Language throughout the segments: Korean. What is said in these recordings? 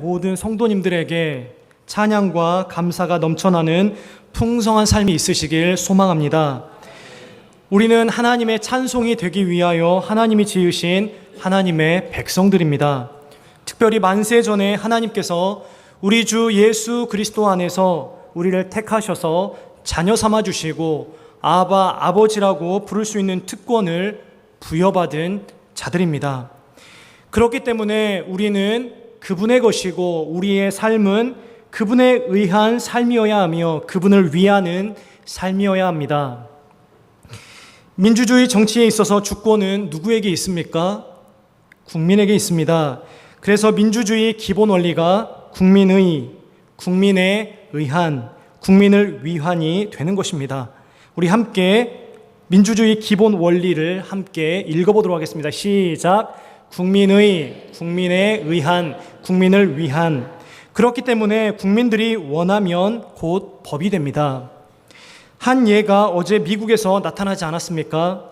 모든 성도님들에게 찬양과 감사가 넘쳐나는 풍성한 삶이 있으시길 소망합니다. 우리는 하나님의 찬송이 되기 위하여 하나님이 지으신 하나님의 백성들입니다. 특별히 만세 전에 하나님께서 우리 주 예수 그리스도 안에서 우리를 택하셔서 자녀 삼아 주시고 아바 아버지라고 부를 수 있는 특권을 부여받은 자들입니다. 그렇기 때문에 우리는 그분의 것이고 우리의 삶은 그분에 의한 삶이어야 하며 그분을 위하는 삶이어야 합니다. 민주주의 정치에 있어서 주권은 누구에게 있습니까? 국민에게 있습니다. 그래서 민주주의 기본 원리가 국민의, 국민에 의한, 국민을 위한이 되는 것입니다. 우리 함께 민주주의 기본 원리를 함께 읽어보도록 하겠습니다. 시작. 국민의, 국민에 의한, 국민을 위한. 그렇기 때문에 국민들이 원하면 곧 법이 됩니다. 한 예가 어제 미국에서 나타나지 않았습니까?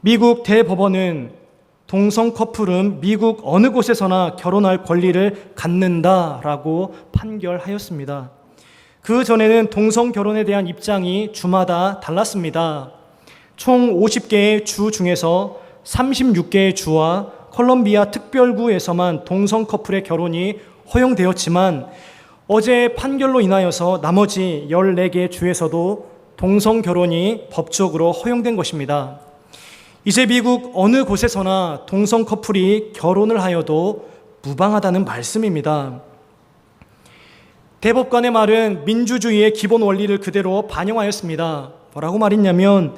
미국 대법원은 동성 커플은 미국 어느 곳에서나 결혼할 권리를 갖는다라고 판결하였습니다. 그 전에는 동성 결혼에 대한 입장이 주마다 달랐습니다. 총 50개의 주 중에서 36개의 주와 콜롬비아 특별구에서만 동성 커플의 결혼이 허용되었지만 어제 판결로 인하여서 나머지 14개 주에서도 동성 결혼이 법적으로 허용된 것입니다. 이제 미국 어느 곳에서나 동성 커플이 결혼을 하여도 무방하다는 말씀입니다. 대법관의 말은 민주주의의 기본 원리를 그대로 반영하였습니다. 뭐라고 말했냐면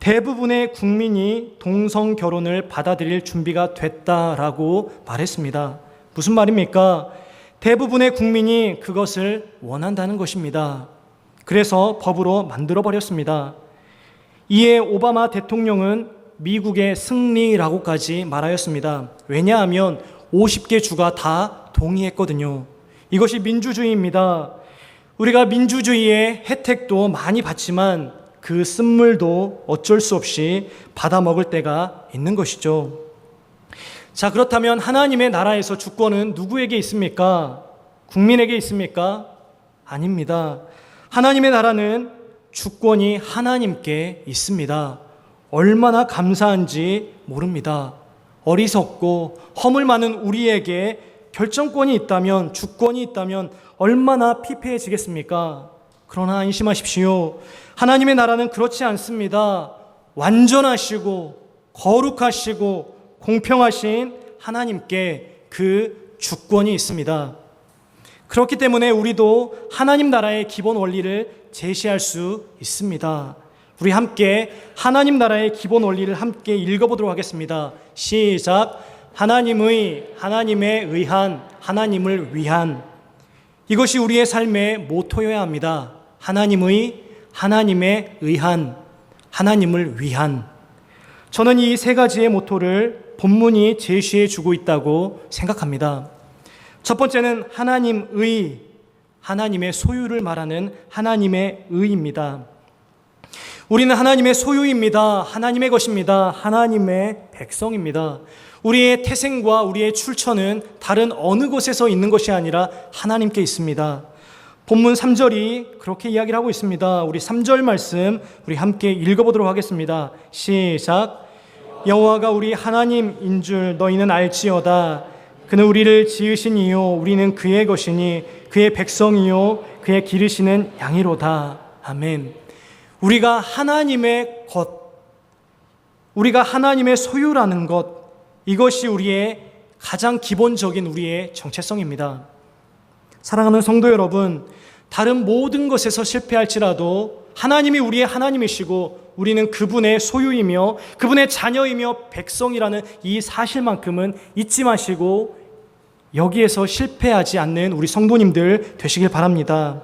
대부분의 국민이 동성 결혼을 받아들일 준비가 됐다라고 말했습니다. 무슨 말입니까? 대부분의 국민이 그것을 원한다는 것입니다. 그래서 법으로 만들어 버렸습니다. 이에 오바마 대통령은 미국의 승리라고까지 말하였습니다. 왜냐하면 50개 주가 다 동의했거든요. 이것이 민주주의입니다. 우리가 민주주의의 혜택도 많이 받지만 그 쓴물도 어쩔 수 없이 받아 먹을 때가 있는 것이죠. 자, 그렇다면 하나님의 나라에서 주권은 누구에게 있습니까? 국민에게 있습니까? 아닙니다. 하나님의 나라는 주권이 하나님께 있습니다. 얼마나 감사한지 모릅니다. 어리석고 허물 많은 우리에게 결정권이 있다면, 주권이 있다면 얼마나 피폐해지겠습니까? 그러나 안심하십시오. 하나님의 나라는 그렇지 않습니다. 완전하시고, 거룩하시고, 공평하신 하나님께 그 주권이 있습니다. 그렇기 때문에 우리도 하나님 나라의 기본 원리를 제시할 수 있습니다. 우리 함께 하나님 나라의 기본 원리를 함께 읽어보도록 하겠습니다. 시작. 하나님의, 하나님에 의한, 하나님을 위한. 이것이 우리의 삶의 모토여야 합니다. 하나님의, 하나님에 의한, 하나님을 위한. 저는 이 세 가지의 모토를 본문이 제시해 주고 있다고 생각합니다. 첫 번째는 하나님의, 하나님의 소유를 말하는 하나님의 의입니다. 우리는 하나님의 소유입니다. 하나님의 것입니다. 하나님의 백성입니다. 우리의 태생과 우리의 출처는 다른 어느 곳에서 있는 것이 아니라 하나님께 있습니다. 본문 3절이 그렇게 이야기를 하고 있습니다. 우리 3절 말씀 우리 함께 읽어보도록 하겠습니다. 시작. 여호와가 우리 하나님인 줄 너희는 알지어다. 그는 우리를 지으신 이요 우리는 그의 것이니 그의 백성이요 그의 기르시는 양이로다. 아멘. 우리가 하나님의 것, 우리가 하나님의 소유라는 것, 이것이 우리의 가장 기본적인 우리의 정체성입니다. 사랑하는 성도 여러분, 다른 모든 것에서 실패할지라도 하나님이 우리의 하나님이시고 우리는 그분의 소유이며 그분의 자녀이며 백성이라는 이 사실만큼은 잊지 마시고 여기에서 실패하지 않는 우리 성도님들 되시길 바랍니다.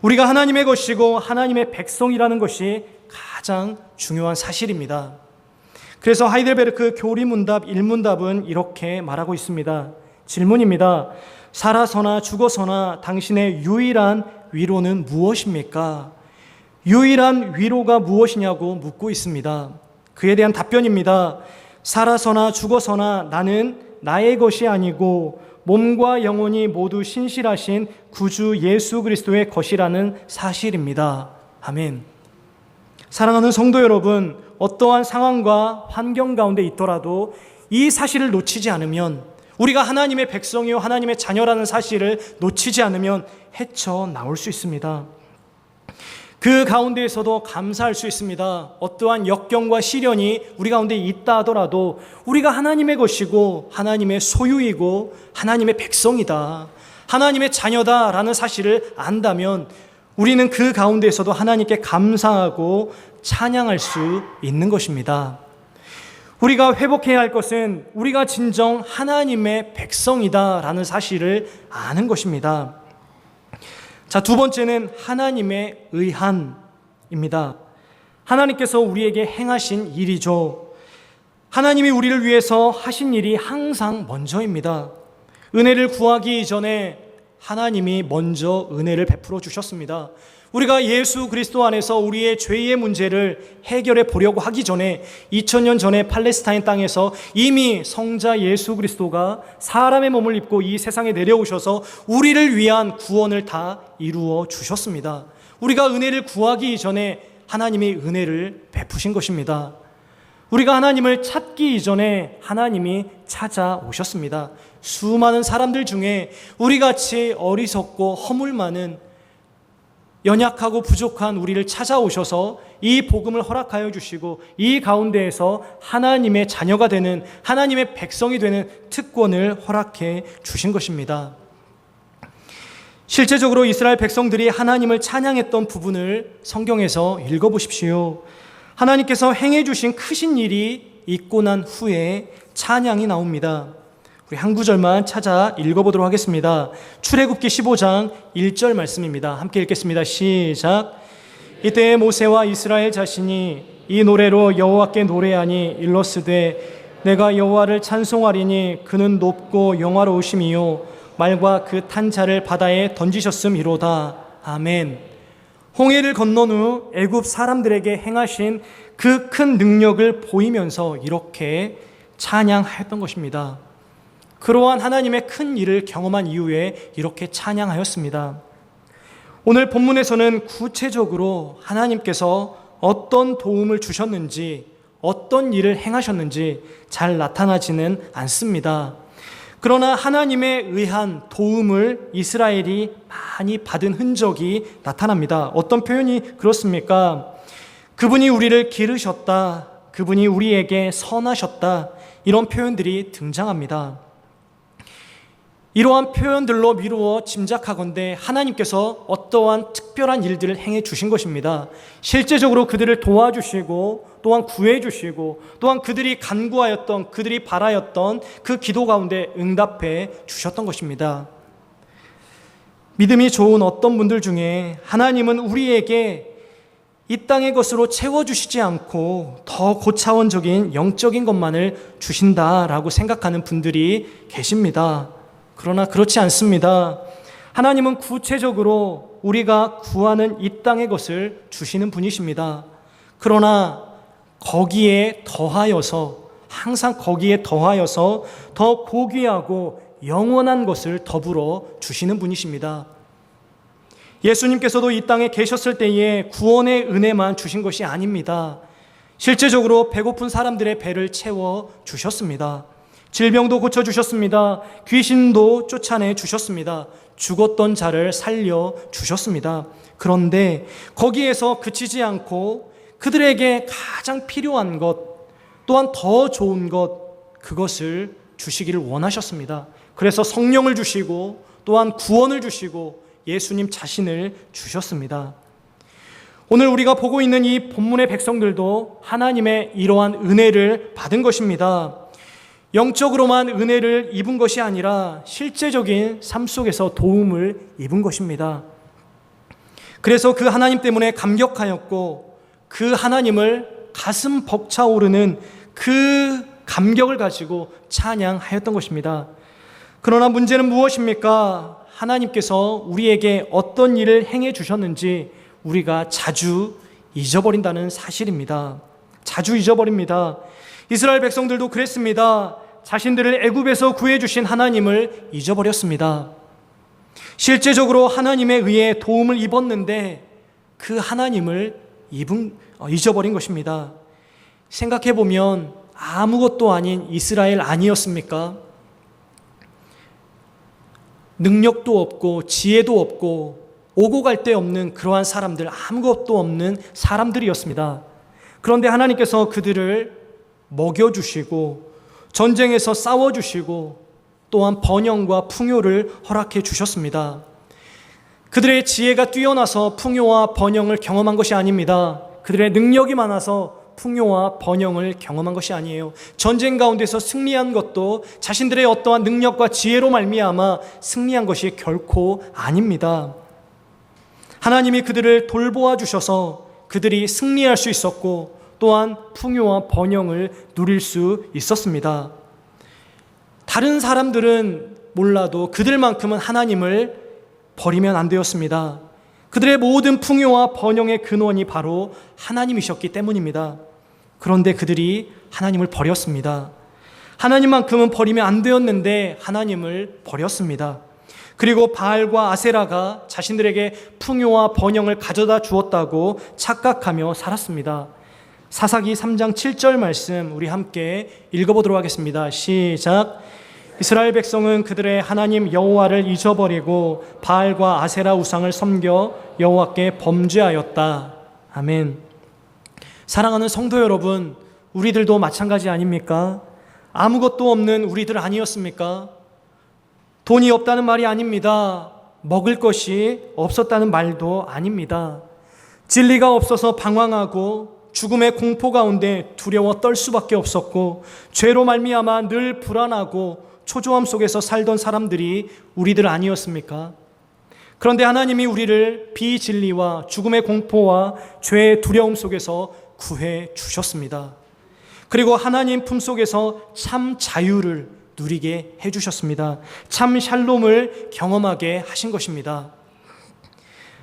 우리가 하나님의 것이고 하나님의 백성이라는 것이 가장 중요한 사실입니다. 그래서 하이델베르크 교리문답 1문답은 이렇게 말하고 있습니다. 질문입니다. 살아서나 죽어서나 당신의 유일한 위로는 무엇입니까? 유일한 위로가 무엇이냐고 묻고 있습니다. 그에 대한 답변입니다. 살아서나 죽어서나 나는 나의 것이 아니고 몸과 영혼이 모두 신실하신 구주 예수 그리스도의 것이라는 사실입니다. 아멘. 사랑하는 성도 여러분, 어떠한 상황과 환경 가운데 있더라도 이 사실을 놓치지 않으면 우리가 하나님의 백성이요 하나님의 자녀라는 사실을 놓치지 않으면 헤쳐 나올 수 있습니다. 그 가운데에서도 감사할 수 있습니다. 어떠한 역경과 시련이 우리 가운데 있다 하더라도 우리가 하나님의 것이고 하나님의 소유이고 하나님의 백성이다. 하나님의 자녀다라는 사실을 안다면 우리는 그 가운데에서도 하나님께 감사하고 찬양할 수 있는 것입니다. 우리가 회복해야 할 것은 우리가 진정 하나님의 백성이다라는 사실을 아는 것입니다. 자, 두 번째는 하나님의 의한입니다. 하나님께서 우리에게 행하신 일이죠. 하나님이 우리를 위해서 하신 일이 항상 먼저입니다. 은혜를 구하기 이전에 하나님이 먼저 은혜를 베풀어 주셨습니다. 우리가 예수 그리스도 안에서 우리의 죄의 문제를 해결해 보려고 하기 전에 2000년 전에 팔레스타인 땅에서 이미 성자 예수 그리스도가 사람의 몸을 입고 이 세상에 내려오셔서 우리를 위한 구원을 다 이루어 주셨습니다. 우리가 은혜를 구하기 전에 하나님이 은혜를 베푸신 것입니다. 우리가 하나님을 찾기 이전에 하나님이 찾아오셨습니다. 수많은 사람들 중에 우리 같이 어리석고 허물 많은 연약하고 부족한 우리를 찾아오셔서 이 복음을 허락하여 주시고 이 가운데에서 하나님의 자녀가 되는 하나님의 백성이 되는 특권을 허락해 주신 것입니다. 실제적으로 이스라엘 백성들이 하나님을 찬양했던 부분을 성경에서 읽어보십시오. 하나님께서 행해 주신 크신 일이 있고 난 후에 찬양이 나옵니다. 우리 한 구절만 찾아 읽어보도록 하겠습니다. 출애굽기 15장 1절 말씀입니다. 함께 읽겠습니다. 시작. 이때 모세와 이스라엘 자신이 이 노래로 여호와께 노래하니 일러스되 내가 여호와를 찬송하리니 그는 높고 영화로우심이요 말과 그 탄자를 바다에 던지셨음이로다. 아멘. 홍해를 건넌 후 애굽 사람들에게 행하신 그 큰 능력을 보이면서 이렇게 찬양하였던 것입니다. 그러한 하나님의 큰 일을 경험한 이후에 이렇게 찬양하였습니다. 오늘 본문에서는 구체적으로 하나님께서 어떤 도움을 주셨는지, 어떤 일을 행하셨는지 잘 나타나지는 않습니다. 그러나 하나님의 의한 도움을 이스라엘이 많이 받은 흔적이 나타납니다. 어떤 표현이 그렇습니까? 그분이 우리를 기르셨다. 그분이 우리에게 선하셨다. 이런 표현들이 등장합니다. 이러한 표현들로 미루어 짐작하건대 하나님께서 어떠한 특별한 일들을 행해 주신 것입니다. 실제적으로 그들을 도와주시고 또한 구해 주시고 또한 그들이 간구하였던 그들이 바라였던 그 기도 가운데 응답해 주셨던 것입니다. 믿음이 좋은 어떤 분들 중에 하나님은 우리에게 이 땅의 것으로 채워주시지 않고 더 고차원적인 영적인 것만을 주신다라고 생각하는 분들이 계십니다. 그러나 그렇지 않습니다. 하나님은 구체적으로 우리가 구하는 이 땅의 것을 주시는 분이십니다. 그러나 거기에 더하여서 항상 거기에 더하여서 더 고귀하고 영원한 것을 더불어 주시는 분이십니다. 예수님께서도 이 땅에 계셨을 때에 구원의 은혜만 주신 것이 아닙니다. 실제적으로 배고픈 사람들의 배를 채워 주셨습니다. 질병도 고쳐 주셨습니다. 귀신도 쫓아내 주셨습니다. 죽었던 자를 살려 주셨습니다. 그런데 거기에서 그치지 않고 그들에게 가장 필요한 것, 또한 더 좋은 것, 그것을 주시기를 원하셨습니다. 그래서 성령을 주시고 또한 구원을 주시고 예수님 자신을 주셨습니다. 오늘 우리가 보고 있는 이 본문의 백성들도 하나님의 이러한 은혜를 받은 것입니다. 영적으로만 은혜를 입은 것이 아니라 실제적인 삶 속에서 도움을 입은 것입니다. 그래서 그 하나님 때문에 감격하였고 그 하나님을 가슴 벅차오르는 그 감격을 가지고 찬양하였던 것입니다. 그러나 문제는 무엇입니까? 하나님께서 우리에게 어떤 일을 행해 주셨는지 우리가 자주 잊어버린다는 사실입니다. 자주 잊어버립니다. 이스라엘 백성들도 그랬습니다. 자신들을 애굽에서 구해 주신 하나님을 잊어버렸습니다. 실제적으로 하나님에 의해 도움을 입었는데 그 하나님을 입은, 어, 잊어버린 것입니다. 생각해 보면 아무것도 아닌 이스라엘 아니었습니까? 능력도 없고 지혜도 없고 오고 갈 데 없는 그러한 사람들 아무것도 없는 사람들이었습니다. 그런데 하나님께서 그들을 먹여 주시고 전쟁에서 싸워 주시고 또한 번영과 풍요를 허락해 주셨습니다. 그들의 지혜가 뛰어나서 풍요와 번영을 경험한 것이 아닙니다. 그들의 능력이 많아서 풍요와 번영을 경험한 것이 아니에요. 전쟁 가운데서 승리한 것도 자신들의 어떠한 능력과 지혜로 말미암아 승리한 것이 결코 아닙니다. 하나님이 그들을 돌보아 주셔서 그들이 승리할 수 있었고 또한 풍요와 번영을 누릴 수 있었습니다. 다른 사람들은 몰라도 그들만큼은 하나님을 버리면 안 되었습니다. 그들의 모든 풍요와 번영의 근원이 바로 하나님이셨기 때문입니다. 그런데 그들이 하나님을 버렸습니다. 하나님만큼은 버리면 안 되었는데 하나님을 버렸습니다. 그리고 바알과 아세라가 자신들에게 풍요와 번영을 가져다 주었다고 착각하며 살았습니다. 사사기 3장 7절 말씀 우리 함께 읽어보도록 하겠습니다. 시작. 이스라엘 백성은 그들의 하나님 여호와를 잊어버리고 바알과 아세라 우상을 섬겨 여호와께 범죄하였다. 아멘. 사랑하는 성도 여러분, 우리들도 마찬가지 아닙니까? 아무것도 없는 우리들 아니었습니까? 돈이 없다는 말이 아닙니다. 먹을 것이 없었다는 말도 아닙니다. 진리가 없어서 방황하고 죽음의 공포 가운데 두려워 떨 수밖에 없었고 죄로 말미암아 늘 불안하고 초조함 속에서 살던 사람들이 우리들 아니었습니까? 그런데 하나님이 우리를 비진리와 죽음의 공포와 죄의 두려움 속에서 구해 주셨습니다. 그리고 하나님 품 속에서 참 자유를 누리게 해 주셨습니다. 참 샬롬을 경험하게 하신 것입니다.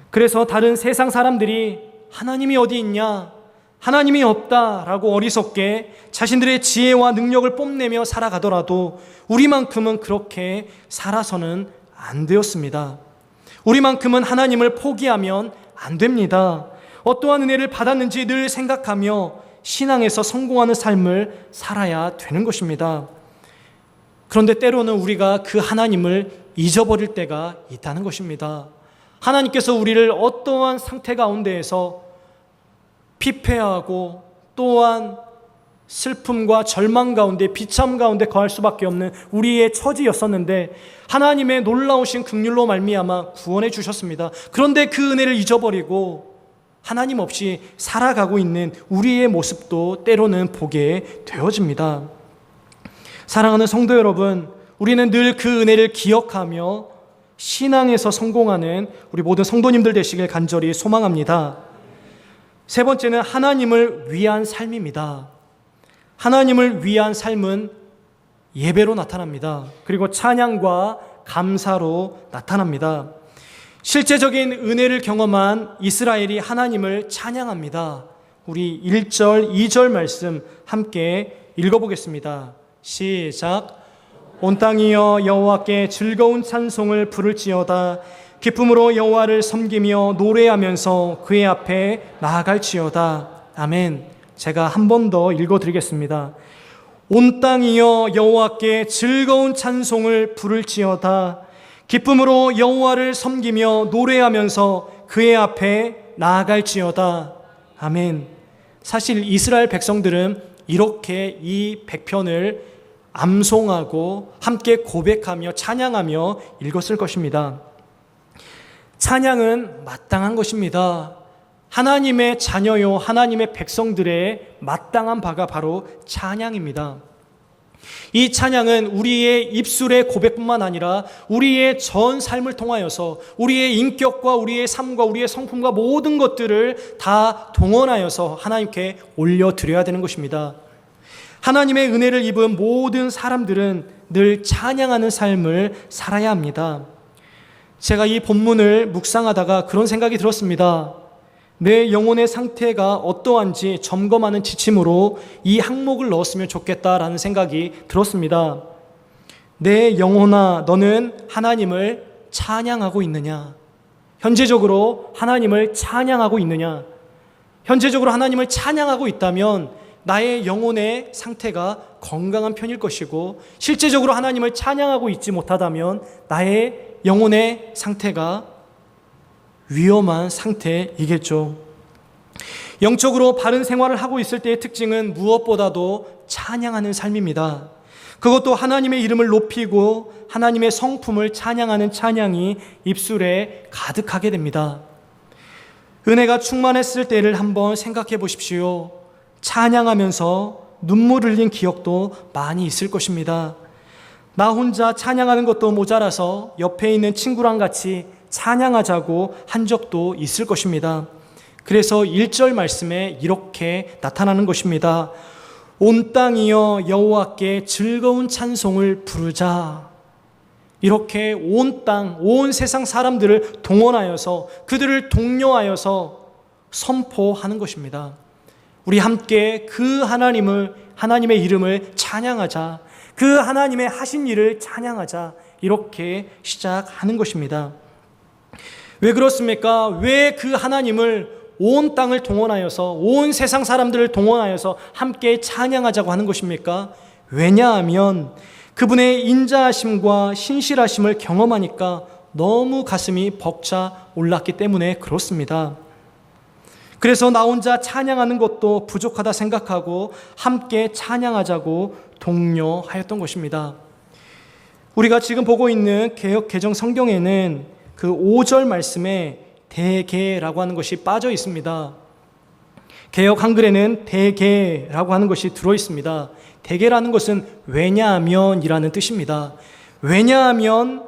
그래서 다른 세상 사람들이 하나님이 어디 있냐? 하나님이 없다라고 어리석게 자신들의 지혜와 능력을 뽐내며 살아가더라도 우리만큼은 그렇게 살아서는 안 되었습니다. 우리만큼은 하나님을 포기하면 안 됩니다. 어떠한 은혜를 받았는지 늘 생각하며 신앙에서 성공하는 삶을 살아야 되는 것입니다. 그런데 때로는 우리가 그 하나님을 잊어버릴 때가 있다는 것입니다. 하나님께서 우리를 어떠한 상태 가운데에서 피폐하고 또한 슬픔과 절망 가운데 비참 가운데 거할 수밖에 없는 우리의 처지였었는데 하나님의 놀라우신 긍휼로 말미암아 구원해 주셨습니다. 그런데 그 은혜를 잊어버리고 하나님 없이 살아가고 있는 우리의 모습도 때로는 보게 되어집니다. 사랑하는 성도 여러분, 우리는 늘 그 은혜를 기억하며 신앙에서 성공하는 우리 모든 성도님들 되시길 간절히 소망합니다. 세 번째는 하나님을 위한 삶입니다. 하나님을 위한 삶은 예배로 나타납니다. 그리고 찬양과 감사로 나타납니다. 실제적인 은혜를 경험한 이스라엘이 하나님을 찬양합니다. 우리 1절, 2절 말씀 함께 읽어보겠습니다. 시작. 온 땅이여 여호와께 즐거운 찬송을 부를지어다. 기쁨으로 여호와를 섬기며 노래하면서 그의 앞에 나아갈지어다. 아멘. 제가 한 번 더 읽어 드리겠습니다. 온 땅이여 여호와께 즐거운 찬송을 부를지어다. 기쁨으로 여호와를 섬기며 노래하면서 그의 앞에 나아갈지어다. 아멘. 사실 이스라엘 백성들은 이렇게 이 백편을 암송하고 함께 고백하며 찬양하며 읽었을 것입니다. 찬양은 마땅한 것입니다. 하나님의 자녀요, 하나님의 백성들의 마땅한 바가 바로 찬양입니다. 이 찬양은 우리의 입술의 고백뿐만 아니라 우리의 전 삶을 통하여서 우리의 인격과 우리의 삶과 우리의 성품과 모든 것들을 다 동원하여서 하나님께 올려드려야 되는 것입니다. 하나님의 은혜를 입은 모든 사람들은 늘 찬양하는 삶을 살아야 합니다. 제가 이 본문을 묵상하다가 그런 생각이 들었습니다. 내 영혼의 상태가 어떠한지 점검하는 지침으로 이 항목을 넣었으면 좋겠다라는 생각이 들었습니다. 내 영혼아, 너는 하나님을 찬양하고 있느냐? 현재적으로 하나님을 찬양하고 있느냐? 현재적으로 하나님을 찬양하고 있다면 나의 영혼의 상태가 건강한 편일 것이고 실제적으로 하나님을 찬양하고 있지 못하다면 나의 영혼의 상태가 위험한 상태이겠죠. 영적으로 바른 생활을 하고 있을 때의 특징은 무엇보다도 찬양하는 삶입니다. 그것도 하나님의 이름을 높이고 하나님의 성품을 찬양하는 찬양이 입술에 가득하게 됩니다. 은혜가 충만했을 때를 한번 생각해 보십시오. 찬양하면서 눈물 흘린 기억도 많이 있을 것입니다. 나 혼자 찬양하는 것도 모자라서 옆에 있는 친구랑 같이 찬양하자고 한 적도 있을 것입니다. 그래서 1절 말씀에 이렇게 나타나는 것입니다. 온 땅이여 여호와께 즐거운 찬송을 부르자. 이렇게 온 땅, 온 세상 사람들을 동원하여서 그들을 독려하여서 선포하는 것입니다. 우리 함께 그 하나님을 하나님의 이름을 찬양하자. 그 하나님의 하신 일을 찬양하자. 이렇게 시작하는 것입니다. 왜 그렇습니까? 왜 그 하나님을 온 땅을 동원하여서 온 세상 사람들을 동원하여서 함께 찬양하자고 하는 것입니까? 왜냐하면 그분의 인자하심과 신실하심을 경험하니까 너무 가슴이 벅차 올랐기 때문에 그렇습니다. 그래서 나 혼자 찬양하는 것도 부족하다 생각하고 함께 찬양하자고 독려하였던 것입니다. 우리가 지금 보고 있는 개혁 개정 성경에는 그 5절 말씀에 대개라고 하는 것이 빠져 있습니다. 개혁 한글에는 대개라고 하는 것이 들어 있습니다. 대개라는 것은 왜냐하면이라는 뜻입니다. 왜냐하면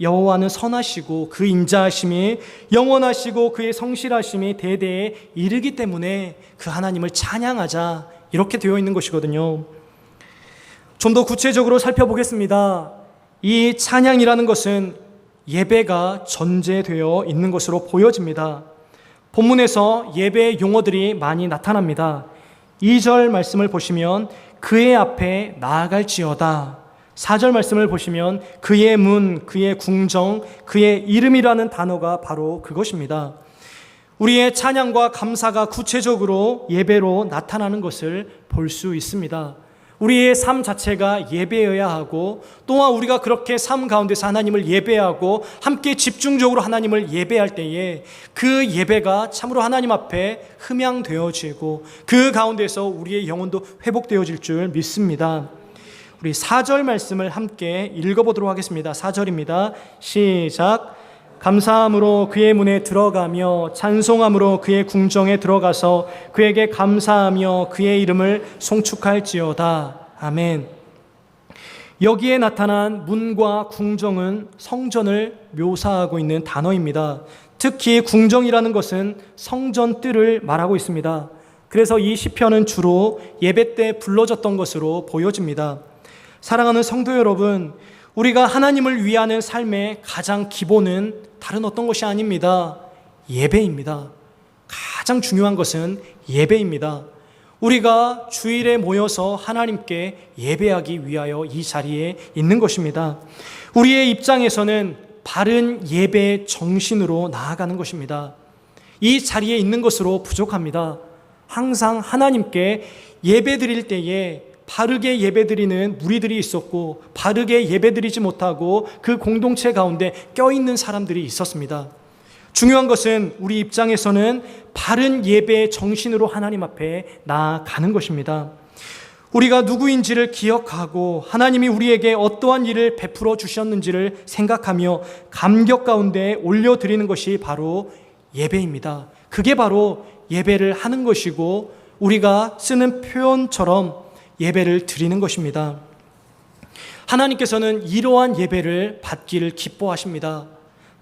여호와는 선하시고 그 인자하심이 영원하시고 그의 성실하심이 대대에 이르기 때문에 그 하나님을 찬양하자 이렇게 되어 있는 것이거든요. 좀 더 구체적으로 살펴보겠습니다. 이 찬양이라는 것은 예배가 전제되어 있는 것으로 보여집니다. 본문에서 예배 용어들이 많이 나타납니다. 2절 말씀을 보시면 그의 앞에 나아갈지어다. 4절 말씀을 보시면 그의 문, 그의 궁정, 그의 이름이라는 단어가 바로 그것입니다. 우리의 찬양과 감사가 구체적으로 예배로 나타나는 것을 볼 수 있습니다. 우리의 삶 자체가 예배여야 하고 또한 우리가 그렇게 삶 가운데서 하나님을 예배하고 함께 집중적으로 하나님을 예배할 때에 그 예배가 참으로 하나님 앞에 흠양되어지고 그 가운데서 우리의 영혼도 회복되어질 줄 믿습니다. 우리 4절 말씀을 함께 읽어보도록 하겠습니다. 4절입니다. 시작. 감사함으로 그의 문에 들어가며 찬송함으로 그의 궁정에 들어가서 그에게 감사하며 그의 이름을 송축할지어다. 아멘. 여기에 나타난 문과 궁정은 성전을 묘사하고 있는 단어입니다. 특히 궁정이라는 것은 성전 뜰을 말하고 있습니다. 그래서 이 시편은 주로 예배 때 불러졌던 것으로 보여집니다. 사랑하는 성도 여러분, 우리가 하나님을 위하는 삶의 가장 기본은 다른 어떤 것이 아닙니다. 예배입니다. 가장 중요한 것은 예배입니다. 우리가 주일에 모여서 하나님께 예배하기 위하여 이 자리에 있는 것입니다. 우리의 입장에서는 바른 예배 정신으로 나아가는 것입니다. 이 자리에 있는 것으로 부족합니다. 항상 하나님께 예배 드릴 때에 바르게 예배드리는 무리들이 있었고 바르게 예배드리지 못하고 그 공동체 가운데 껴있는 사람들이 있었습니다. 중요한 것은 우리 입장에서는 바른 예배의 정신으로 하나님 앞에 나아가는 것입니다. 우리가 누구인지를 기억하고 하나님이 우리에게 어떠한 일을 베풀어 주셨는지를 생각하며 감격 가운데 올려드리는 것이 바로 예배입니다. 그게 바로 예배를 하는 것이고 우리가 쓰는 표현처럼 예배를 드리는 것입니다. 하나님께서는 이러한 예배를 받기를 기뻐하십니다.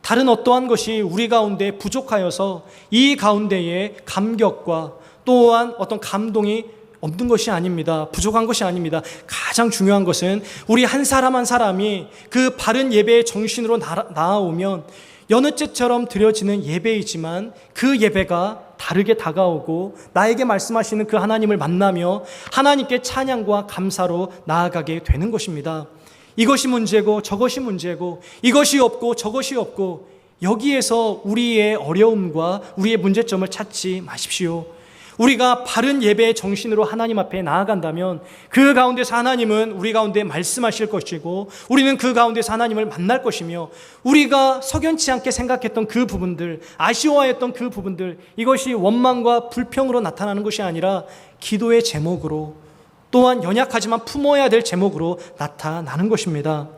다른 어떠한 것이 우리 가운데 부족하여서 이 가운데에 감격과 또한 어떤 감동이 없는 것이 아닙니다. 부족한 것이 아닙니다. 가장 중요한 것은 우리 한 사람 한 사람이 그 바른 예배의 정신으로 나아오면 여느 때처럼 드려지는 예배이지만 그 예배가 다르게 다가오고 나에게 말씀하시는 그 하나님을 만나며 하나님께 찬양과 감사로 나아가게 되는 것입니다. 이것이 문제고 저것이 문제고 이것이 없고 저것이 없고 여기에서 우리의 어려움과 우리의 문제점을 찾지 마십시오. 우리가 바른 예배의 정신으로 하나님 앞에 나아간다면 그 가운데서 하나님은 우리 가운데 말씀하실 것이고 우리는 그 가운데서 하나님을 만날 것이며 우리가 석연치 않게 생각했던 그 부분들, 아쉬워했던 그 부분들 이것이 원망과 불평으로 나타나는 것이 아니라 기도의 제목으로 또한 연약하지만 품어야 될 제목으로 나타나는 것입니다.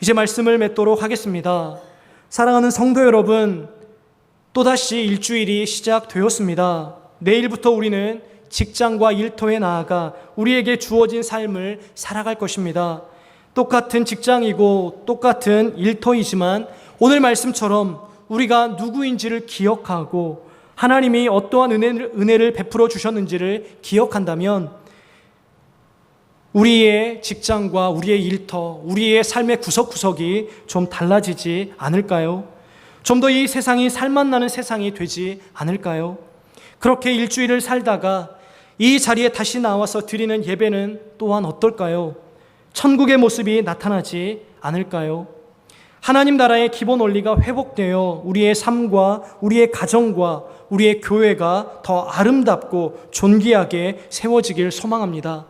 이제 말씀을 맺도록 하겠습니다. 사랑하는 성도 여러분, 또다시 일주일이 시작되었습니다. 내일부터 우리는 직장과 일터에 나아가 우리에게 주어진 삶을 살아갈 것입니다. 똑같은 직장이고 똑같은 일터이지만 오늘 말씀처럼 우리가 누구인지를 기억하고 하나님이 어떠한 은혜를, 은혜를 베풀어 주셨는지를 기억한다면 우리의 직장과 우리의 일터, 우리의 삶의 구석구석이 좀 달라지지 않을까요? 좀 더 이 세상이 살맛 나는 세상이 되지 않을까요? 그렇게 일주일을 살다가 이 자리에 다시 나와서 드리는 예배는 또한 어떨까요? 천국의 모습이 나타나지 않을까요? 하나님 나라의 기본 원리가 회복되어 우리의 삶과 우리의 가정과 우리의 교회가 더 아름답고 존귀하게 세워지길 소망합니다.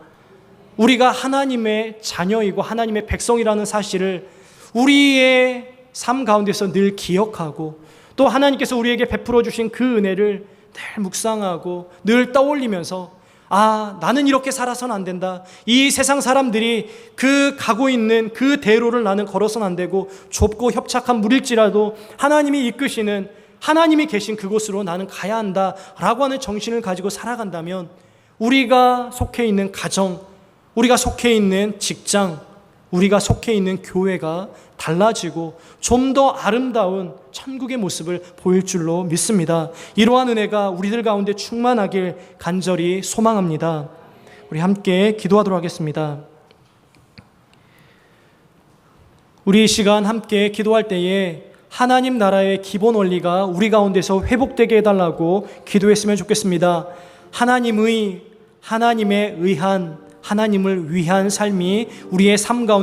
우리가 하나님의 자녀이고 하나님의 백성이라는 사실을 우리의 삶 가운데서 늘 기억하고 또 하나님께서 우리에게 베풀어 주신 그 은혜를 늘 묵상하고 늘 떠올리면서 아, 나는 이렇게 살아서는 안 된다. 이 세상 사람들이 그 가고 있는 그 대로를 나는 걸어서는 안 되고 좁고 협착한 물일지라도 하나님이 이끄시는 하나님이 계신 그곳으로 나는 가야 한다. 라고 하는 정신을 가지고 살아간다면 우리가 속해 있는 가정, 우리가 속해 있는 직장, 우리가 속해 있는 교회가 달라지고 좀 더 아름다운 천국의 모습을 보일 줄로 믿습니다. 이러한 은혜가 우리들 가운데 충만하길 간절히 소망합니다. 우리 함께 기도하도록 하겠습니다. 우리 이 시간 함께 기도할 때에 하나님 나라의 기본 원리가 우리 가운데서 회복되게 해달라고 기도했으면 좋겠습니다. 하나님의, 하나님의 의한, 하나님을 위한 삶이 우리의 삶 가운데